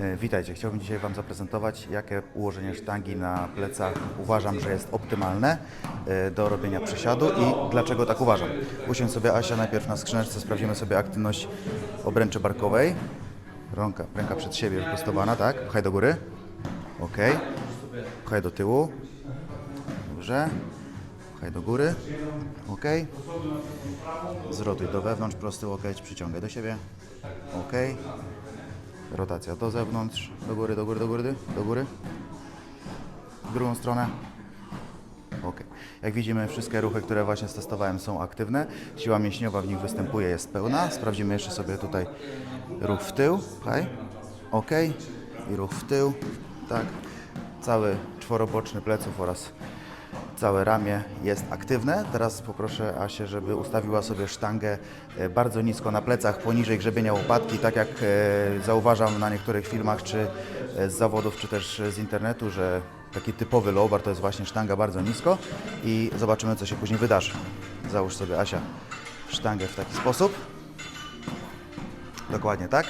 E, Witajcie, chciałbym dzisiaj Wam zaprezentować, jakie ułożenie sztangi na plecach uważam, że jest optymalne e, do robienia przysiadu i dlaczego tak uważam. Usiądź sobie Asia najpierw na skrzyneczce, sprawdzimy sobie aktywność obręczy barkowej. Rąka, ręka przed siebie wyprostowana, tak? Pchaj do góry. Ok. Pchaj do tyłu. Dobrze. Pchaj do góry. Ok. Zrotuj do wewnątrz, prosty łokieć, przyciągaj do siebie. Ok. Rotacja do zewnątrz, do góry, do góry, do góry, do góry. W drugą stronę. Ok. Jak widzimy, wszystkie ruchy, które właśnie stestowałem są aktywne. Siła mięśniowa w nich występuje, jest pełna. Sprawdzimy jeszcze sobie tutaj ruch w tył. Pchaj. Ok. I ruch w tył. Tak. Cały czworoboczny pleców oraz całe ramię jest aktywne. Teraz poproszę Asię, żeby ustawiła sobie sztangę e, bardzo nisko na plecach, poniżej grzebienia łopatki, tak jak e, zauważam na niektórych filmach, czy e, z zawodów, czy też z internetu, że taki typowy low bar to jest właśnie sztanga bardzo nisko i zobaczymy, co się później wydarzy. Załóż sobie Asia sztangę w taki sposób. Dokładnie tak.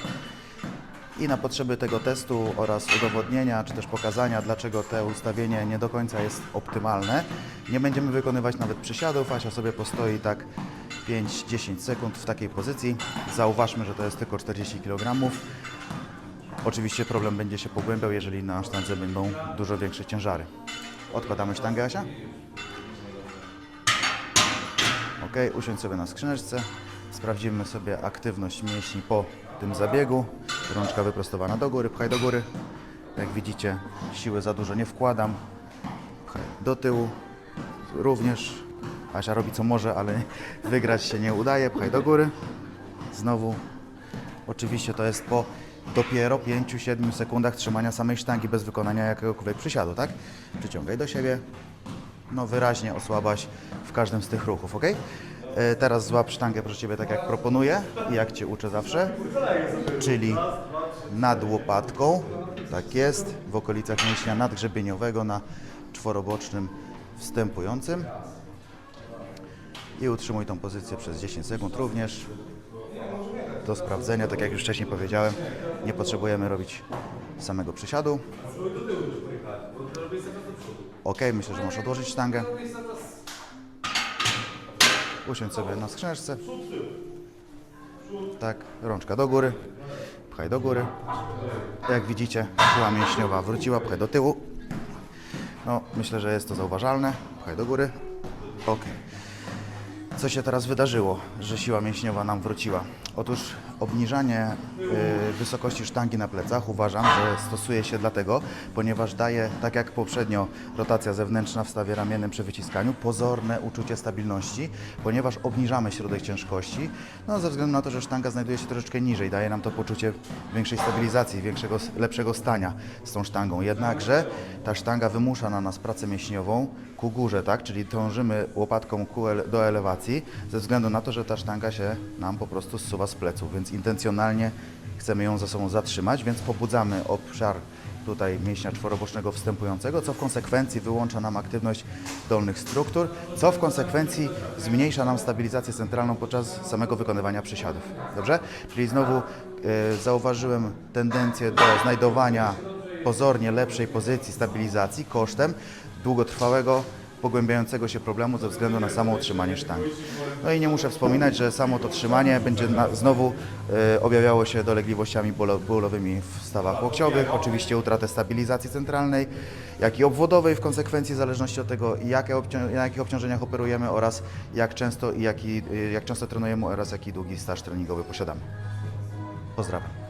I na potrzeby tego testu oraz udowodnienia, czy też pokazania, dlaczego to ustawienie nie do końca jest optymalne, nie będziemy wykonywać nawet przysiadów. Asia sobie postoi tak 5-10 sekund w takiej pozycji. Zauważmy, że to jest tylko 40 kg. Oczywiście problem będzie się pogłębiał, jeżeli na sztandze będą dużo większe ciężary. Odkładamy sztangę, Asia. Ok, usiądź sobie na skrzyneczce. Sprawdzimy sobie aktywność mięśni po tym zabiegu. Rączka wyprostowana do góry, pchaj do góry. Jak widzicie, siły za dużo nie wkładam. Pchaj do tyłu. Również Asia robi co może, ale wygrać się nie udaje. Pchaj do góry. Znowu. Oczywiście to jest po dopiero 5-7 sekundach trzymania samej sztangi bez wykonania jakiegokolwiek przysiadu, tak? Przyciągaj do siebie no wyraźnie osłabaś w każdym z tych ruchów, ok? E, Teraz złap sztangę proszę Ciebie tak jak proponuję i jak Cię uczę zawsze, czyli nad łopatką, tak jest, w okolicach mięśnia nadgrzebieniowego na czworobocznym wstępującym i utrzymuj tą pozycję przez 10 sekund również do sprawdzenia, tak jak już wcześniej powiedziałem, nie potrzebujemy robić samego przysiadu. Ok, myślę, że możesz odłożyć sztangę. Usiądź sobie na skrzyneczce. Tak, rączka do góry. Pchaj do góry. Jak widzicie, siła mięśniowa wróciła, pchaj do tyłu. No, myślę, że jest to zauważalne. Pchaj do góry. Ok. Co się teraz wydarzyło, że siła mięśniowa nam wróciła? Otóż obniżanie y, wysokości sztangi na plecach uważam, że stosuje się dlatego, ponieważ daje, tak jak poprzednio, rotacja zewnętrzna w stawie ramiennym przy wyciskaniu, pozorne uczucie stabilności, ponieważ obniżamy środek ciężkości, no ze względu na to, że sztanga znajduje się troszeczkę niżej, daje nam to poczucie większej stabilizacji, większego, lepszego stania z tą sztangą. Jednakże ta sztanga wymusza na nas pracę mięśniową ku górze, tak? Czyli dążymy łopatką do elewacji, ze względu na to, że ta sztanga się nam po prostu zsuwa z pleców, więc intencjonalnie chcemy ją za sobą zatrzymać, więc pobudzamy obszar tutaj mięśnia czworobocznego wstępującego, co w konsekwencji wyłącza nam aktywność dolnych struktur, co w konsekwencji zmniejsza nam stabilizację centralną podczas samego wykonywania przysiadów. Dobrze? Czyli znowu e, zauważyłem tendencję do znajdowania pozornie lepszej pozycji stabilizacji kosztem długotrwałego pogłębiającego się problemu ze względu na samo utrzymanie sztangi. No i nie muszę wspominać, że samo to trzymanie będzie na, znowu e, objawiało się dolegliwościami bólowymi w stawach łokciowych, oczywiście utratę stabilizacji centralnej, jak i obwodowej w konsekwencji w zależności od tego, jakie na jakich obciążeniach operujemy oraz jak często, i jaki, e, jak często trenujemy oraz jaki długi staż treningowy posiadamy. Pozdrawiam.